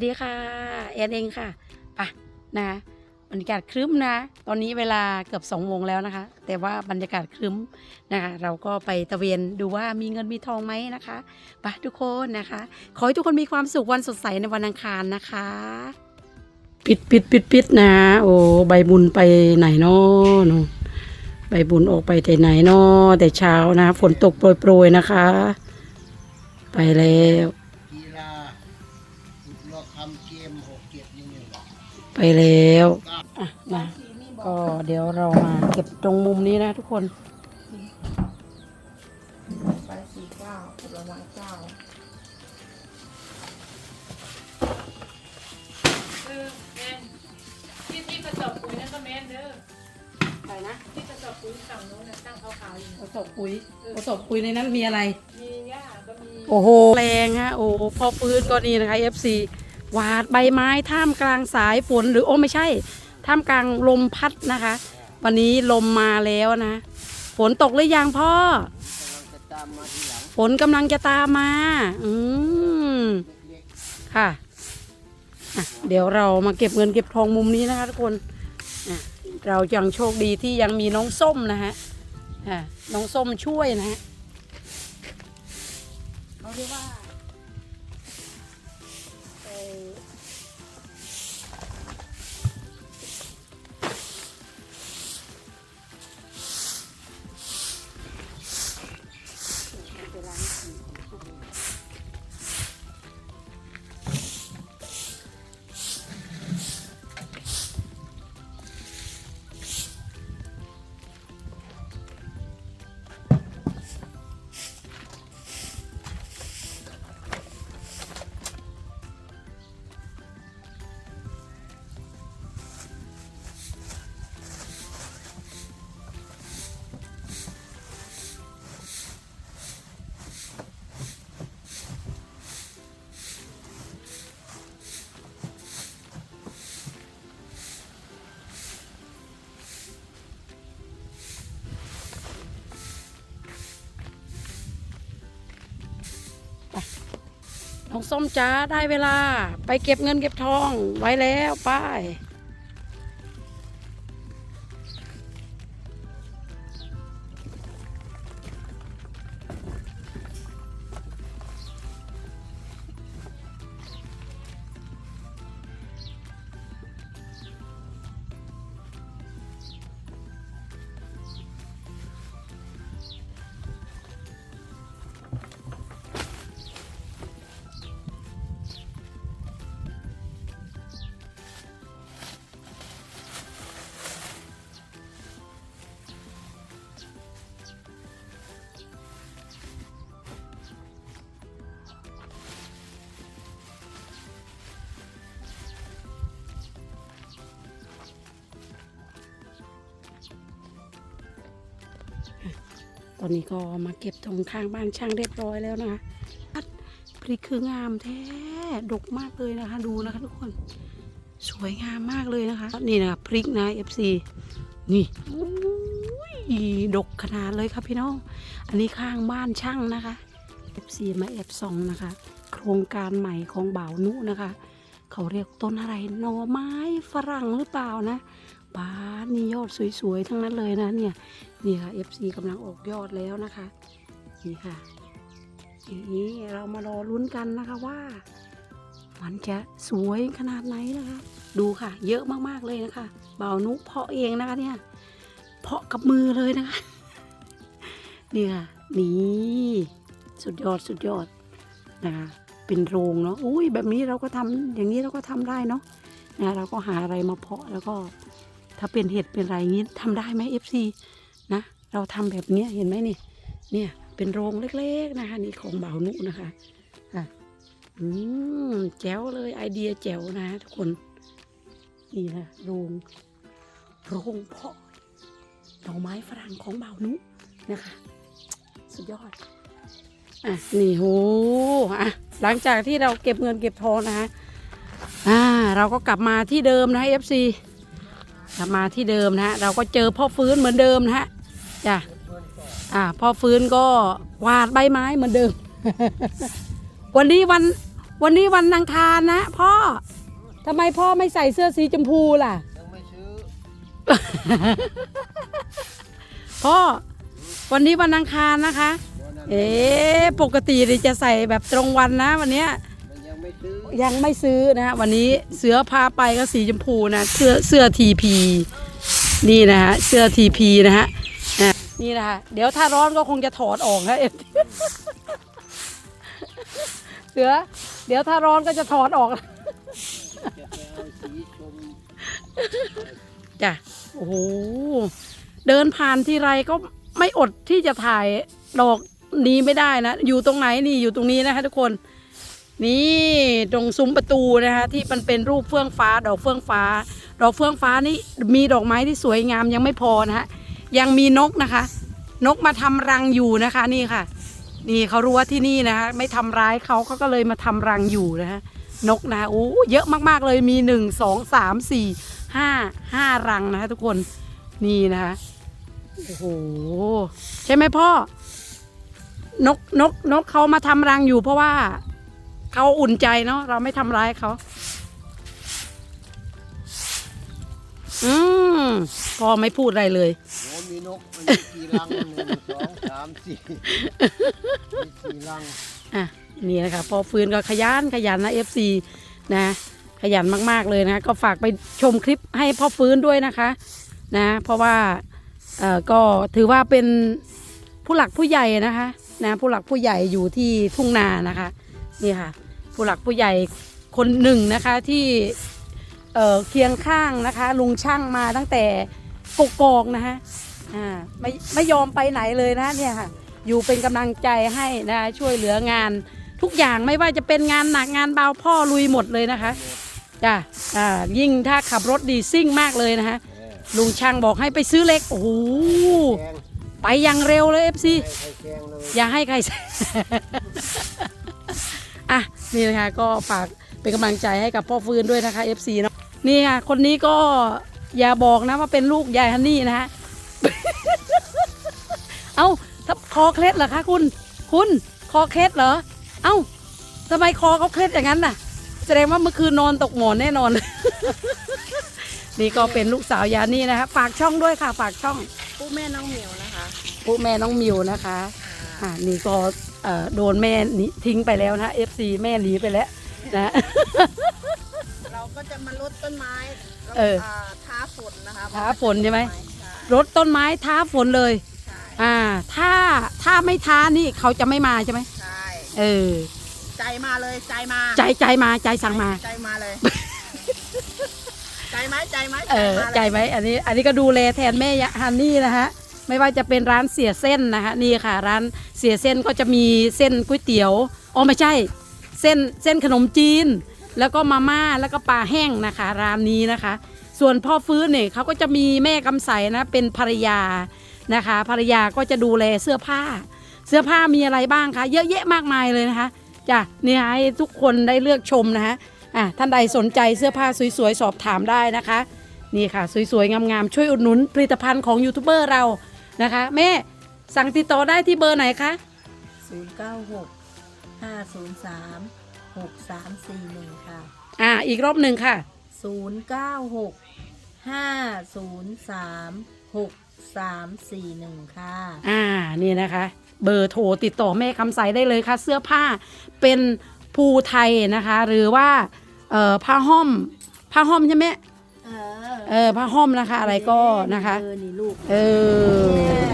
สดีค่ะแอนเองค่ะปะนะบรรยากาศครึ้มนะ ตอนนี้เวลาเกือบสองโมงแล้วนะคะ แต่ว่าบรรยากาศครึ้มนะคะเราก็ไปตะเวนดูว่ามีเงินมีทองไหมนะคะไปะทุกคนนะคะ ขอให้ทุกคนมีความสุขวันสดใสในวันอังคารนะคะ ปิดปิดปิดปิดนะ โอ้ใบบุญไปไหนเนาะนู่นใบบุญออกไปแต่ไหนเนาะแต่เช้านะ ฝนตกโปรยๆนะคะ ไปแล้ว ไปแล้วอะนะก็เดี๋ยวเรามาเก็บตรงมุมนี้นะทุกคนไปสี่เก้าผลไม้เก้าเออแมนที่ที่กระสอบปุ๋ยนั่นก็แมนเด้อไปนะที่กระสอบปุ๋ยฝั่งโน้นน่ะตั้งขาวๆอยู่ผสมปุ๋ยผสมปุ๋ยในนั้นมีอะไร มีหญ้าก็มี โอ้โหแรงฮะโอ้โหพอฟื้นก็นี่นะคะ FC หวาดใบไม้ท่ามกลางสายฝนหรือโอ้ไม่ใช่ ท่ามกลางลมพัดนะคะ วันนี้ลมมาแล้วนะ ฝนตกหรือยังพ่อกำลังจะตามมาทีหลังฝนกำลังจะตามมา อืมค่ะะเดี๋ยวเรามาเก็บเงินเก็บทองมุมนี้นะคะทุกคนเรายังโชคดีที่ยังมีน้องส้มนะฮะอะน้องส้มช่วยนะฮะเขาเรียกว่า น้องส้มจ้าได้เวลา ไปเก็บเงินเก็บทองไว้แล้ว ไป้ ตอนนี้ก็มาเก็บตรงข้างบ้านช่างเรียบร้อยแล้วนะคะพริกคืองามแท้ดกมากเลยนะคะ ดูนะคะทุกคน สวยงามมากเลยนะคะ นี่นะคะพริกนะ FC นี่ดกขนาดเลยครับพี่น้อง อันนี้ข้างบ้านช่างนะคะ FC มาแอบส่องนะคะ โครงการใหม่ของบ่าวนุนะคะ เขาเรียกต้นอะไรหน่อไม้ฝรั่งหรือเปล่านะ บ้านี่ยอดสวยๆทั้งนั้นเลยนะเนี่ยนี่ค่ะ FC กำลังออกยอดแล้วนะคะนี่ค่ะนี่เรามารอลุ้นกันนะคะว่า มันจะสวยขนาดไหนนะคะ ดูค่ะ เยอะมากๆเลยนะคะเบานุเพาะเองนะคะเนี่ยเพาะกับมือเลยนะคะนี่ค่ะนี่สุดยอดสุดยอดนะคะเป็นโรงเนาะอุ้ยแบบนี้เราก็ทำอย่างนี้เราก็ทำได้เนาะนะเราก็หาอะไรมาเพาะแล้วก็ ถ้าเป็นเห็ดเป็นอะไรอย่างนี้ทำได้ไหม FC นะ เราทำแบบเนี้ยเห็นไหมนี่ เนี่ย เป็นโรงเล็กๆนะคะ นี่ของเบานุนะคะค่ะอืมแจ๋วเลยไอเดียแจ๋วนะ ทุกคนนี่นะโรงโรงเพาะดอกไม้ฝรั่งของเบานุนะคะ สุดยอดอะนี่โหอะหลังจากที่เราเก็บเงินเก็บทองนะคะอ่า เราก็กลับมาที่เดิมนะ FC กลับมาที่เดิมนะฮะเราก็เจอพ่อฟื้นเหมือนเดิมนะฮะจ้ะอ่าพ่อฟื้นก็กวาดใบไม้เหมือนเดิม วันนี้วันวันนี้วันอังคารนะพ่อทำไมพ่อไม่ใส่เสื้อสีชมพูล่ะ ยังไม่ซื้อ พ่อ วันนี้วันอังคารนะคะ เอ๊ะปกตินี่จะใส่แบบตรงวันนะ วันเนี้ย ยังไม่ซื้อนะฮะวันนี้เสือพาไปก็สีชมพูนะเสื้อเสื้อทีพีนี่นะฮะเสื้อทีพีนะฮะนี่นะคะเดี๋ยวถ้าร้อนก็คงจะถอดออกนะเอฟเสือ เดี๋ยวถ้าร้อนก็จะถอดออกจ้ะโอ้โหเดินผ่านที่ไรก็ไม่อดที่จะถ่ายดอกนี้ไม่ได้นะ อยู่ตรงไหนนี่อยู่ตรงนี้นะคะทุกคน นี่ตรงซุ้มประตูนะคะที่มันเป็นรูปเฟื่องฟ้า ดอกเฟื่องฟ้า ดอกเฟื่องฟ้านี่มีดอกไม้ที่สวยงามยังไม่พอนะฮะยังมีนกนะคะ นกมาทำรังอยู่นะคะนี่ค่ะ นี่เขารู้ว่าที่นี่นะคะไม่ทำร้ายเขาเขาก็เลยมาทำรังอยู่นะฮะนกนะโอ้เยอะมากๆเลยมีหนึ่งสองสามสี่ห้าห้ารังนะคะทุกคนนี่นะคะโอ้โหใช่ไหมพ่อนกนกนกเขามาทำรังอยู่เพราะว่า เขาอุ่นใจเนาะเราไม่ทำร้ายเขา อืมพ่อไม่พูดอะไรเลย โอ้มีนกมันมีกี่รังหนึ่งสองสามสี่มีสี่รังอะนี่นะคะพอฟื้นก็ขยันขยันนะ FC นะ ขยันมากๆเลยนะ ก็ฝากไปชมคลิปให้พ่อฟื้นด้วยนะคะ นะ เพราะว่าเอ่อก็ถือว่าเป็นผู้หลักผู้ใหญ่นะคะ นะ ผู้หลักผู้ใหญ่อยู่ที่ทุ่งนานะคะ นี่ค่ะ ผู้หลักผู้ใหญ่คนหนึ่งนะคะที่เอ่อเคียงข้างนะคะ ลุงช่างมาตั้งแต่กกอกนะคะอ่าไม่ไม่ยอมไปไหนเลยนะเนี่ยค่ะ อยู่เป็นกำลังใจให้นะคะช่วยเหลืองานทุกอย่างไม่ว่าจะเป็นงานหนักงานเบาพ่อลุยหมดเลยนะคะจ้ะอ่ายิ่งถ้าขับรถดีซิ่งมากเลยนะคะเออลุงช่างบอกให้ไปซื้อเล็กโอ้โหแกงไปอย่างเร็วเลยเอฟซีให้ใครแกงเลยอย่าให้ใคร อะนี่นะคะก็ฝากเป็นกำลังใจให้กับพ่อฟื้นด้วยนะคะ FC เนาะนี่ค่ะคนนี้ก็อย่าบอกนะว่าเป็นลูกยายฮันนี่นะฮะเอ้าถ้าคอเคล็ดเหรอคะคุณ คุณคอเคล็ดเหรอ เอ้าทำไมคอเขาเคล็ดอย่างนั้นน่ะ แสดงว่าเมื่อคืนนอนตกหมอนแน่นอน นี่ก็เป็นลูกสาวยานี่นะคะฝากช่องด้วยค่ะ ฝากช่องผู้แม่น้องเหมียวนะคะผู้แม่น้องมิวนะคะ อ่านี่ก็เอ่อ โดนแม่หนีทิ้งไปแล้วนะ FC แม่หนีไปแล้วนะเราก็จะมาลดต้นไม้แล้วเออาท้าฝนนะคะท้าฝนใช่ไหมใช่รถต้นไม้ท้าฝนเลยใช่อ่า ถ้าถ้าไม่ท้านี่เขาจะไม่มาใช่ไหมใช่เออ ใจมาเลยใจมา ใจใจมาใจสั่งมา ใจมาเลย ใจไหมใจไหมเออมาลยใจไหมอันนี้ อันนี้ก็ดูแลแทนแม่ยะฮันนี่นะฮะ ไม่ว่าจะเป็นร้านเสียเส้นนะคะนี่ค่ะ ร้านเสียเส้นก็จะมีเส้นก๋วยเตี๋ยวอ๋อไม่ใช่ เส้นเส้นขนมจีน แล้วก็มาม่าแล้วก็ปลาแห้งนะคะ ร้านนี้นะคะ ส่วนพ่อฟื้นเนี่ยเขาก็จะมีแม่กำใสนะเป็นภรรยานะคะ ภรรยาก็จะดูแลเสื้อผ้า เสื้อผ้ามีอะไรบ้างคะเยอะแยะมากมายเลยนะคะจ้ะนี่ให้ทุกคนได้เลือกชมนะคะอะท่านใดสนใจเสื้อผ้าสวยๆสอบถามได้นะคะ นี่ค่ะ สวยๆ งามๆ ช่วยอุดหนุนผลิตภัณฑ์ของยูทูบเบอร์เรา นะคะ แม่สั่งติดต่อได้ที่เบอร์ไหนคะศูนย์เก้าหกห้าศูนย์สามหกสามสี่หนึ่งค่ะ อ่า อีกรอบหนึ่งค่ะศูนย์เก้าหกห้าศูนย์สามหกสามสี่หนึ่งค่ะ อ่า นี่นะคะ เบอร์โทรติดต่อแม่คำใสได้เลยค่ะ เสื้อผ้าเป็นภูไทยนะคะ หรือว่า เอ่อผ้าห้อมผ้าห้อมใช่ไหม เออเออผ้าห้อมนะคะอะไรก็นะคะ เออนี่ลูกเออ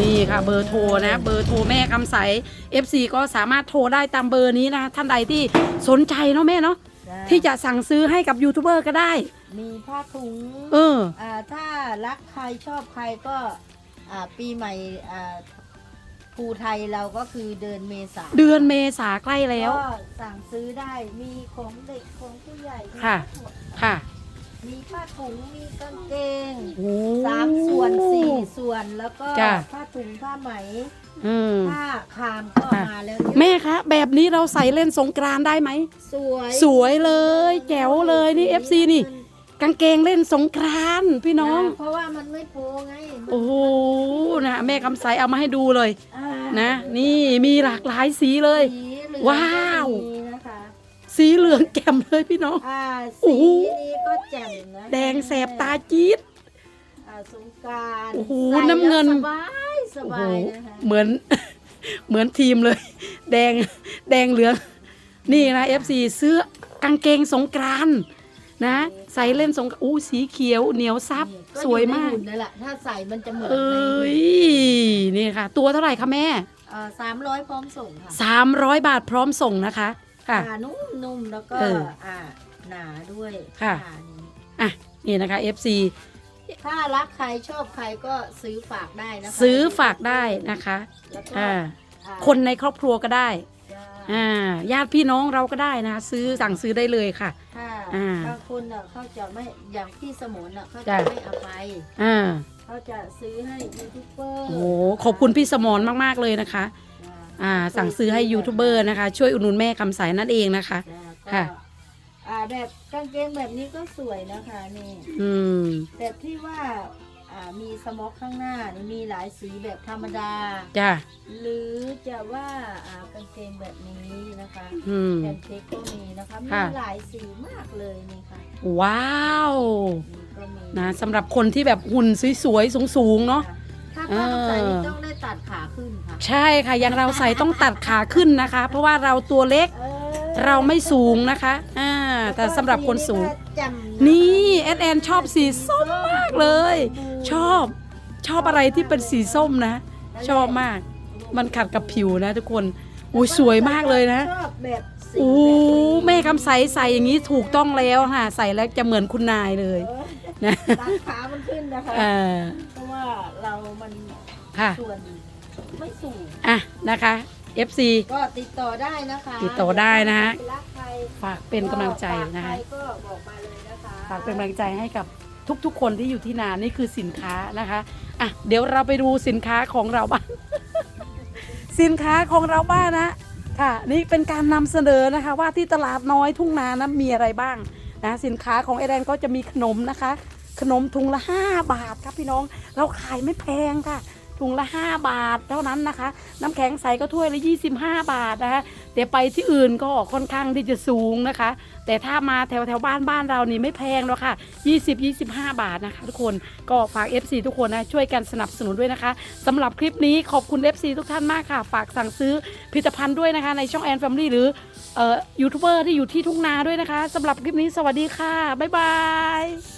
นี่ค่ะเบอร์โทรนะ เบอร์โทรแม่คำใส FC ก็สามารถโทรได้ตามเบอร์นี้นะคะท่านใดที่สนใจเนาะแม่เนาะที่จะสั่งซื้อให้กับยูทูบเบอร์ก็ได้ มีผ้าถุงเอออ่าถ้ารักใครชอบใครก็อ่าปีใหม่อ่าภูไทยเราก็คือเดือนเมษาเดือนเมษาใกล้แล้วก็สั่งซื้อได้มีของเด็กของผู้ใหญ่มีค่ะหมดค่ะ มีผ้าถุง มีกางเกงโอ้ สามส่วนสี่ส่วนแล้วก็จ้ะ ผ้าถุงผ้าไหม อืม ผ้าคามก็ค่ะ มาแล้วเยอะแม่คะ แบบนี้เราใส่เล่นสงกรานต์ได้ไหม สวยสวยเลยแจ๋วเลยนี่ FC นี่ กางเกงเล่นสงกรานต์พี่น้อง เพราะว่ามันไม่โปไงโอ้โหนะแม่คำใสเอามาให้ดูเลย อ่านะ นี่มีหลากหลายสีเลย สีเหลืองว้าว ก็มีนะคะ สีเหลืองแจ่มเลยพี่น้อง อ่าโอ้สีโหนี้ก็แจ่มนะแดงแสบตาจี๊ด อ่าสงกรารโอ้โหน้ำเงิน สบายสโอ้บาโหยนะคะเหมือน เหมือนทีมเลย แดงแดงเหลือง นี่นะ FC เสื้อกางเกงสงกรานต์นะ ใส่เล่นสงกรานต์อู้สีเขียวเหนียวซับ นี่สวยมากอในหุ่นนั่นแหละถ้าใส่มันจะเหมือนเอ้ยนี่ค่ะ ตัวเท่าไหร่คะแม่สามร้อยพร้อมส่งค่ะ 300 บาทพร้อมส่งนะคะ ค่ะอ่านุ่มนุ่มๆแล้วก็เอออ่าหนาด้วยค่ะอ่านี่อะนี่นะคะ FC ถ้ารักใครชอบใครก็ซื้อฝากได้นะคะซื้อฝากได้นะคะแล้วก็อ่าอ่าคนในครอบครัวก็ได้จ้าอ่าญาติพี่น้องเราก็ได้นะ ซื้อสั่งซื้อได้เลยค่ะ ถ้าอ่าบางคนอะเขาจะไม่อย่างพี่สมนอะเขาจ้ะ จะไม่เอาไปอ่าเขาจะซื้อให้ยูทูบเบอร์โอ้โหขอบคุณพี่สมรมากๆเลยนะคะ อ่าสั่งซื้อให้ยูทูบเบอร์นะคะ ช่วยอุดหนุนแม่คำใสนั่นเองนะคะจ้ะค่ะ ก็อ่าแบบกางเกงแบบนี้ก็สวยนะคะนี่อืม แบบที่ว่าอ่ามีสม็อกข้างหน้านี่มีหลายสีแบบธรรมดา จ้าหรือจะว่าอ่ากางเกงแบบนี้นะคะอืม แพนเค้กก็มีนะคะมีค่ะ หลายสีมากเลยนี่ค่ะว้าวนี่ก็มีนะสำหรับคนที่แบบหุ่นสวยๆสูงๆเนาะ ถ้าป้าต้องใส่นี่เออต้องได้ตัด ขาขึ้นค่ะใช่ค่ะอย่างเราใส่ต้องตัดขาขึ้นนะคะ เพราะว่าเราตัวเล็กออเราไม่สูงนะคะอ่าแต่สำหรับคนสูงก็แจ่มะนี่แอดแอนชอบสีส้มมากเลย ชอบชอบอะไรที่เป็นสีส้มนะ ชอบมาก มันขัดกับผิวนะทุกคนอุ้ยสวยมากเลยนะชอบแบบสีโอ้แบบนี้แม่คำใสใส่อย่างนี้ถูกต้องแล้วค่ะ ใส่แล้วจะเหมือนคุณนายเลยเออนะตัดขามันขึ้นนะคะอ่าเพราะว่าเรามันค่ะ ส่วน ไม่สูงอะนะคะ FC ก็ติดต่อได้นะคะติดต่อได้นะฮะ รักใครฝากเป็นกำลังใจนะฝากคะใครก็บอกมาเลยนะคะฝากเป็นกำลังใจให้กับทุกๆ คนที่อยู่ที่นานนี่คือสินค้านะคะอะเดี๋ยวเราไปดูสินค้าของเราบ้าง สินค้าของเราบ้างนะค่ะ นี่เป็นการนำเสนอนะคะ ว่าที่ตลาดน้อยทุ่งนานะมีอะไรบ้างนะสินค้าของไอแดนก็จะมีขนมนะคะ ขนมถุงละ 5 บาทครับพี่น้อง เราขายไม่แพงค่ะ ถุงละ 5 บาทเท่านั้นนะคะ น้ำแข็งใสก็ถ้วยละ 25 บาทนะคะแต่ไปที่อื่นก็ค่อนข้างที่จะสูงนะคะ แต่ถ้ามาแถวแถวบ้านบ้านเรานี่ไม่แพงหรอกค่ะ 20 25 บาทนะคะ ทุกคนก็ฝาก FC ทุกคนนะช่วยกันสนับสนุนด้วยนะคะสำหรับคลิปนี้ขอบคุณ FC ทุกท่านมากค่ะ ฝากสั่งซื้อผลิตภัณฑ์ด้วยนะคะ ในช่องแอนแฟมิลี่หรือเอ่อยูทูบเบอร์ที่อยู่ที่ทุ่งนาด้วยนะคะสำหรับคลิปนี้สวัสดีค่ะบ๊ายบาย